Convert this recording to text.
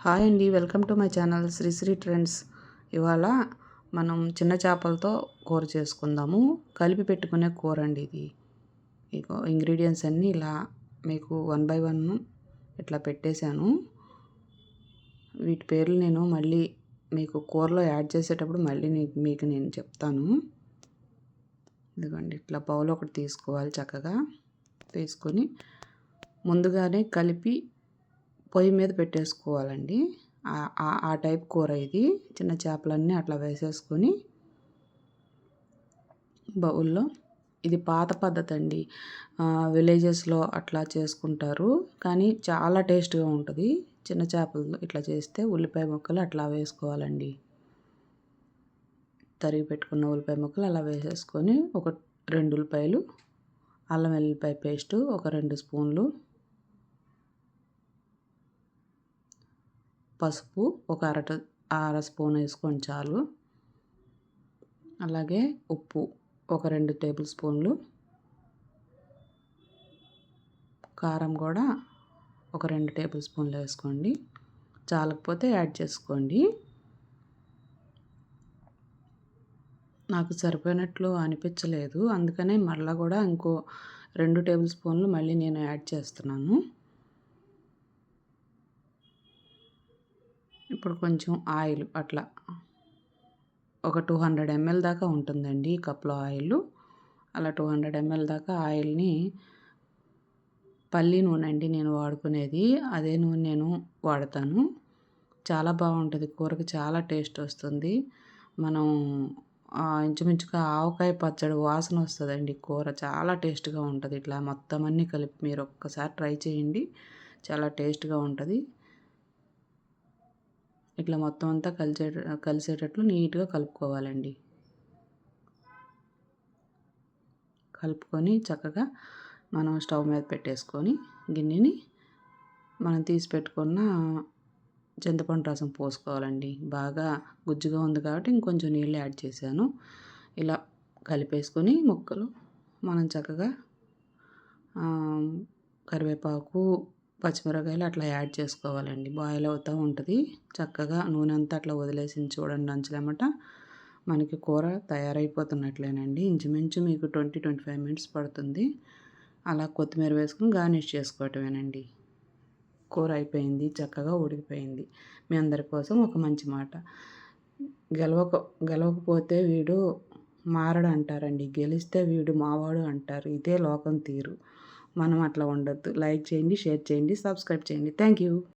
Hi అండి. Welcome to my channel Sri Sri trends. ఇవాళ మనం చిన్న చేపలతో కూర చేసుకుందాము. కలిపి పెట్టుకునే కూర అండి ఇది. ఇగో ఇంగ్రీడియంట్స్ అన్నీ ఇలా మీకు వన్ బై వన్ ఇట్లా పెట్టేశాను. వీటి పేర్లు నేను మళ్ళీ మీకు కూరలో యాడ్ చేసేటప్పుడు మళ్ళీ మీకు నేను చెప్తాను. ఇదిగోండి ఇట్లా బౌల్ ఒకటి తీసుకోవాలి చక్కగా. తీసుకొని ముందుగానే కలిపి పొయ్యి మీద పెట్టేసుకోవాలండి. ఆ టైప్ కూర ఇది. చిన్న చేపలన్నీ అట్లా వేసేసుకొని బౌల్లో. ఇది పాత పద్ధతి అండి విలేజెస్లో అట్లా చేసుకుంటారు. కానీ చాలా టేస్ట్గా ఉంటుంది. చిన్న చేపలు ఇట్లా చేస్తే ఉల్లిపాయ ముక్కలు అట్లా వేసుకోవాలండి. తరిగి పెట్టుకున్న ఉల్లిపాయ ముక్కలు అలా వేసేసుకొని ఒక రెండు ఉల్లిపాయలు అల్లం వెల్లిపాయ పేస్టు ఒక రెండు స్పూన్లు పసుపు ఒక అరట అర స్పూన్ వేసుకొని చాలు. అలాగే ఉప్పు ఒక రెండు టేబుల్ స్పూన్లు. కారం కూడా ఒక రెండు టేబుల్ స్పూన్లు వేసుకోండి. చాలకపోతే యాడ్ చేసుకోండి. నాకు సరిపోయినట్లు అనిపించలేదు. అందుకనే మళ్ళీ కూడా ఇంకో రెండు టేబుల్ స్పూన్లు మళ్ళీ నేను యాడ్ చేస్తున్నాను. ఇప్పుడు కొంచెం ఆయిల్ అట్లా ఒక టూ హండ్రెడ్ ఎంఎల్ దాకా ఉంటుందండి ఈ కప్లో ఆయిల్. అలా టూ హండ్రెడ్ ఎంఎల్ దాకా ఆయిల్ని పల్లి నూనె అండి నేను వాడుకునేది. అదే నూనె నేను వాడతాను. చాలా బాగుంటుంది. కూరకి చాలా టేస్ట్ వస్తుంది. మనం ఇంచుమించుగా ఆవకాయ పచ్చడి వాసన వస్తుందండి కూర. చాలా టేస్ట్గా ఉంటుంది. ఇట్లా మొత్తం అన్నీ కలిపి మీరు ఒక్కసారి ట్రై చేయండి. చాలా టేస్ట్గా ఉంటుంది. ఇట్లా మొత్తం అంతా కలిసే కలిసేటట్లు నీట్గా కలుపుకోవాలండి. కలుపుకొని చక్కగా మనం స్టవ్ మీద పెట్టేసుకొని గిన్నెని మనం తీసి పెట్టుకున్న చింతపండు రసం పోసుకోవాలండి. బాగా గుజ్జుగా ఉంది కాబట్టి ఇంకొంచెం నీళ్ళు యాడ్ చేశాను. ఇలా కలిపేసుకొని ముక్కలు మనం చక్కగా కరివేపాకు పచ్చిమిరకాయలు అట్లా యాడ్ చేసుకోవాలండి. బాయిల్ అవుతూ ఉంటుంది. చక్కగా నూనె అంతా అట్లా వదిలేసి చూడండి అంచులమాట మనకి కూర తయారైపోతున్నట్లేనండి. ఇంచుమించు మీకు ట్వంటీ ట్వంటీ ఫైవ్ మినిట్స్ పడుతుంది. అలా కొత్తిమీర వేసుకుని గార్నిష్ చేసుకోవటమేనండి. కూర అయిపోయింది చక్కగా ఉడికిపోయింది. మీ అందరి కోసం ఒక మంచి మాట. గెలవక గెలవకపోతే వీడు మారడు అంటారండి గెలిస్తే వీడు మావాడు అంటారు. ఇదే లోకం తీరు. మనం అట్లా ఉండొద్దు. లైక్ చేయండి షేర్ చేయండి సబ్స్క్రైబ్ చేయండి. Thank you.